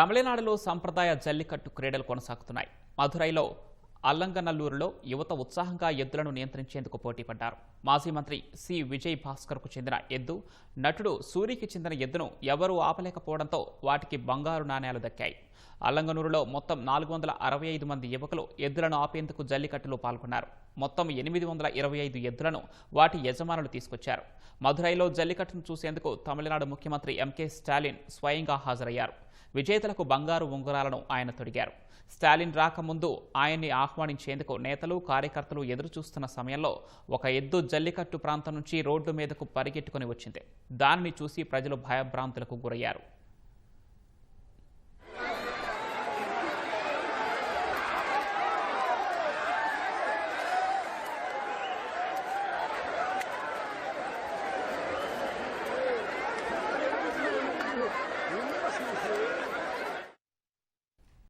తమిళనాడులో సంప్రదాయ జల్లికట్టు క్రీడలు కొనసాగుతున్నాయి. మధురైలో అల్లంగనల్లూరులో యువత ఉత్సాహంగా ఎద్దులను నియంత్రించేందుకు పోటీ పడ్డారు మాజీ మంత్రి సి. విజయ్ భాస్కర్కు చెందిన ఎద్దు నటుడు సూరికి చెందిన ఎద్దును ఎవరూ ఆపలేకపోవడంతో వాటికి బంగారు నాణేలు దక్కాయి. అల్లంగనూరులో మొత్తం నాలుగు వందల అరవై ఐదు మంది యువకులు ఎద్దులను ఆపేందుకు జల్లికట్టులో పాల్గొన్నారు. మొత్తం ఎనిమిది వందల ఇరవై ఐదు ఎద్దులను వాటి యజమానులు తీసుకొచ్చారు. మధురైలో జల్లికట్టును చూసేందుకు తమిళనాడు ముఖ్యమంత్రి ఎంకే స్టాలిన్ స్వయంగా హాజరయ్యారు. విజేతలకు బంగారు ఉంగరాలను ఆయన తొడిగారు. స్టాలిన్ రాకముందు ఆయన్ని ఆహ్వానించేందుకు నేతలు కార్యకర్తలు ఎదురు చూస్తున్న సమయంలో ఒక ఎద్దు జల్లికట్టు ప్రాంతం నుంచి రోడ్డు మీదకు పరిగెట్టుకుని వచ్చింది. దానిని చూసి ప్రజలు భయభ్రాంతులకు గురయ్యారు.